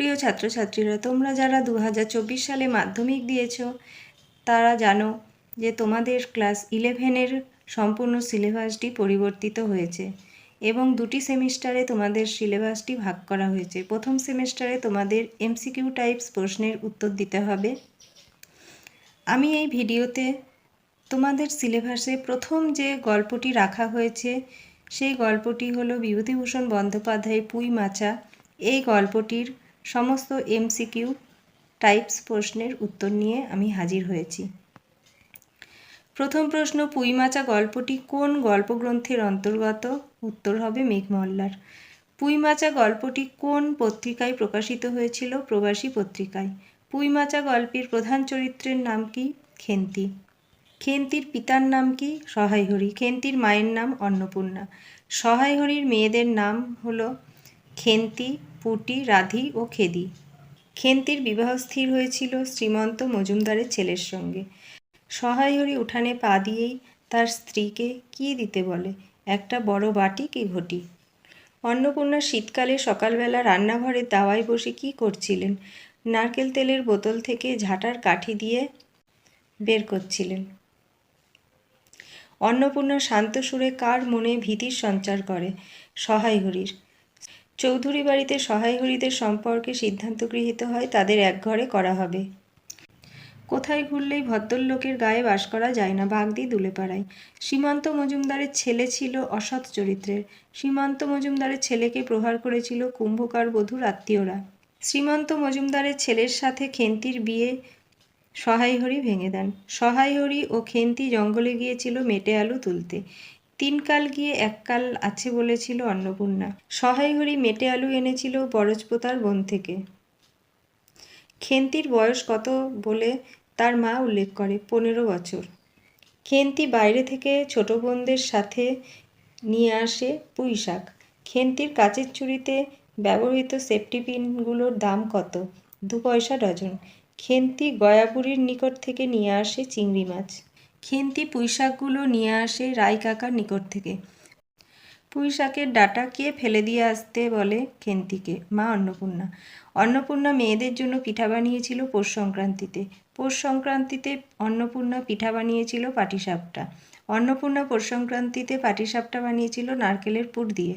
প্রিয় ছাত্রছাত্রীরা, তোমরা যারা দু হাজার চব্বিশ সালে মাধ্যমিক দিয়েছ, তারা জানো যে তোমাদের ক্লাস ইলেভেনের সম্পূর্ণ সিলেবাসটি পরিবর্তিত হয়েছে এবং দুটি সেমিস্টারে তোমাদের সিলেবাসটি ভাগ করা হয়েছে। প্রথম সেমিস্টারে তোমাদের এমসিকিউ টাইপস প্রশ্নের উত্তর দিতে হবে। আমি এই ভিডিওতে তোমাদের সিলেবাসে প্রথম যে গল্পটি রাখা হয়েছে, সেই গল্পটি হলো বিভূতিভূষণ বন্দ্যোপাধ্যায় পুঁই মাচা। এই গল্পটির সমস্ত এমসিকিউ টাইপস প্রশ্নের উত্তর নিয়ে আমি হাজির হয়েছি। প্রথম প্রশ্ন, পুঁইমাচা গল্পটি কোন গল্পগ্রন্থের অন্তর্গত? উত্তর হবে মেঘমল্লার পুঁইমাচা গল্পটি কোন পত্রিকায় প্রকাশিত হয়েছিল? প্রবাসী পত্রিকায়। পুঁইমাচা গল্পের প্রধান চরিত্রের নাম কি? খেন্তি। খেন্তির পিতার নাম কি? সহায়হরি। খেন্তির মায়ের নাম অন্নপূর্ণা। সহায়হরির মেয়েদের নাম হলো খেন্তি পুটি, রাধি ও খেদি। খেন্তির বিবাহ স্থির হয়েছিল শ্রীমন্ত মজুমদারের ছেলের সঙ্গে। সহায়হরি উঠানে পা দিয়েই তার স্ত্রীকে কি দিতে বলে? একটা বড় বাটি কি ঘটি? অন্নপূর্ণা শীতকালে সকালবেলা রান্নাঘরে দাওয়ায় বসে কি করছিলেন? নারকেল তেলের বোতল থেকে ঝাঁটার কাঠি দিয়ে বের করছিলেন। অন্নপূর্ণা শান্ত সুরে কার মনে ভীতির সঞ্চার করে? সহায়হরির চৌধুরী বাড়িতে সহায়হরিদের সম্পর্কে সিদ্ধান্ত গৃহীত হয়, তাদের এক ঘরে করা হবে। কোথায় ঘুরলেই ভদ্রলোকের গায়ে বাস করা যায় না, বাগদি দুলে পাড়ায় সীমান্ত মজুমদারের ছেলে ছিল অসৎ চরিত্রের। সীমান্ত মজুমদারের ছেলেকে প্রহার করেছিল কুম্ভকার বধূর আত্মীয়রা। শ্রীমন্ত মজুমদারের ছেলের সাথে খেন্তির বিয়ে সহায়হরি ভেঙে দেন। সহায়হরি ও খেন্তি জঙ্গলে গিয়েছিল মেটে আলু তুলতে। তিন কাল গিয়ে এক কাল আছে বলেছিল অন্নপূর্ণা। সহায়হরি মেটে আলু এনেছিল বরজপোতার বন থেকে। খেন্তির বয়স কত বলে তার মা উল্লেখ করে, পনেরো বছর। খেন্তি বাইরে থেকে ছোট বোনদের সাথে নিয়ে আসে পুঁই শাক। খেন্তির কাচের চুড়িতে ব্যবহৃত সেফটি পিনগুলোর দাম কত? দু পয়সা ডজন। খেন্তি গয়াপুরীর নিকট থেকে নিয়ে আসে চিংড়ি মাছ। খেন্তি পুঁইশাকগুলো নিয়ে আসে রাই কাকার নিকট থেকে। পুঁইশাকের ডাটা কে ফেলে দিয়ে আসতে বলে খেন্তিকে, মা অন্নপূর্ণা। অন্নপূর্ণা মেয়েদের জন্য পিঠা বানিয়েছিল পৌষ সংক্রান্তিতে। পৌষ সংক্রান্তিতে অন্নপূর্ণা পিঠা বানিয়েছিল পাটিসাপটা। অন্নপূর্ণা পৌষ সংক্রান্তিতে পাটিসাপটা বানিয়েছিল নারকেলের পুর দিয়ে।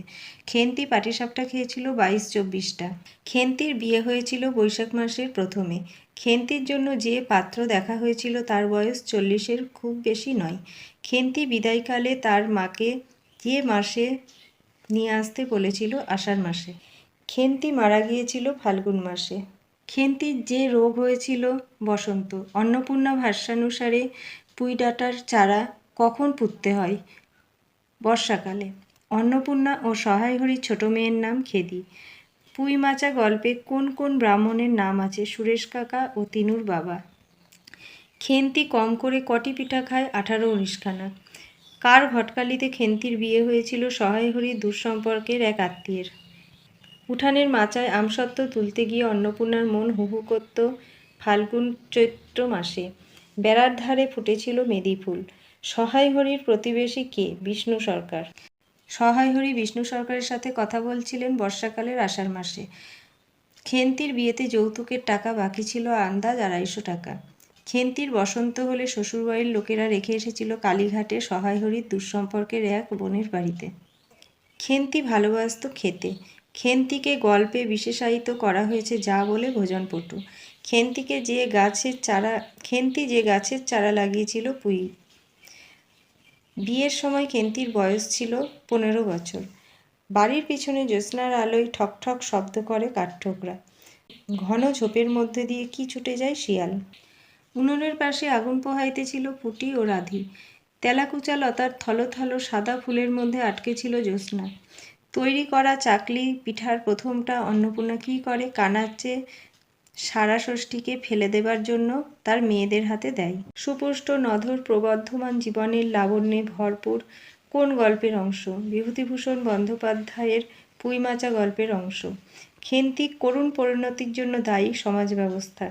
খেন্তি পাটিসাপটা খেয়েছিল বাইশ চব্বিশটা খেন্তির বিয়ে হয়েছিল বৈশাখ মাসের প্রথমে। খেন্তির জন্য যে পাত্র দেখা হয়েছিল তার বয়স চল্লিশের খুব বেশি নয়। খেন্তি বিদায়কালে তার মাকে যে মাসে নিয়ে আসতে বলেছিল আষাঢ় মাসে। খেন্তি মারা গিয়েছিল ফাল্গুন মাসে। খেন্তির যে রোগ হয়েছিল বসন্ত। অন্নপূর্ণা ভাষ্যানুসারে পুঁই ডাঁটার চারা কখন পুঁততে হয়? বর্ষাকালে। অন্নপূর্ণা ও সহায়হরির ছোট মেয়ের নাম খেদি। পুঁই মাচা গল্পে কোন কোন ব্রাহ্মণের নাম আছে সুরেশ কাকা ও তিনুর বাবা? খেন্তি কম করে কটি পিঠা খায় আঠারো উনিশখানা। কার ভটকালিতে খেন্তির বিয়ে হয়েছিল সহায়হরির দুঃসম্পর্কের এক আত্মীয়ের? উঠানের মাচায় আমসত্ত্ব তুলতে গিয়ে অন্নপূর্ণার মন হুহু করত ফাল্গুন চৈত্র মাসে। বেড়ার ধারে ফুটেছিল মেদি ফুল সহায়হরির প্রতিবেশী কে? বিষ্ণু সরকার। সহায়হরি বিষ্ণু সরকারের সাথে কথা বলছিলেন বর্ষাকালের আষাঢ় মাসে। খেন্তির বিয়েতে যৌতুকের টাকা বাকি ছিল আন্দাজ আড়াইশো টাকা। খেন্তির বসন্ত হলে শ্বশুরবাড়ির লোকেরা রেখে এসেছিল কালীঘাটে সহায়হরির দুঃসম্পর্কের এক বোনের বাড়িতে। খেন্তি ভালোবাসত খেতে। খেন্তিকে গল্পে বিশেষায়িত করা হয়েছে যা বলে ভোজনপটু। খেন্তিকে যে গাছের চারা খেন্তি যে গাছের চারা লাগিয়েছিল পুঁই বিয়ের সময় কেন্তির বয়স ছিল পনেরো বছর। বাড়ির পিছনে জ্যোৎস্নার আলোয় ঠকঠক শব্দ করে কাঠঠোকরা। ঘন ঝোপের মধ্যে দিয়ে কি ছুটে যায় শিয়াল। উনুনের পাশে আগুন পোহাইতেছিল পুটি ও রাধি। তেলাকুচা লতার থলথলো সাদা ফুলের মধ্যে আটকে ছিল জ্যোৎস্না। তৈরি করা চাকলি, পিঠার প্রথমটা অন্নপূর্ণা কী করে কানাচ্ছে সারা ষষ্ঠীকে ফেলে দেবার জন্য তার মেয়েদের হাতে দেয়। সুপুষ্ট, নধর, প্রবর্ধমান জীবনের লাবণ্যে ভরপুর কোন গল্পের অংশ? বিভূতিভূষণ বন্দ্যোপাধ্যায়ের পুঁইমাচা গল্পের অংশ। খেন্তি, করুণ পরিণতির জন্য দায়ী সমাজ ব্যবস্থা।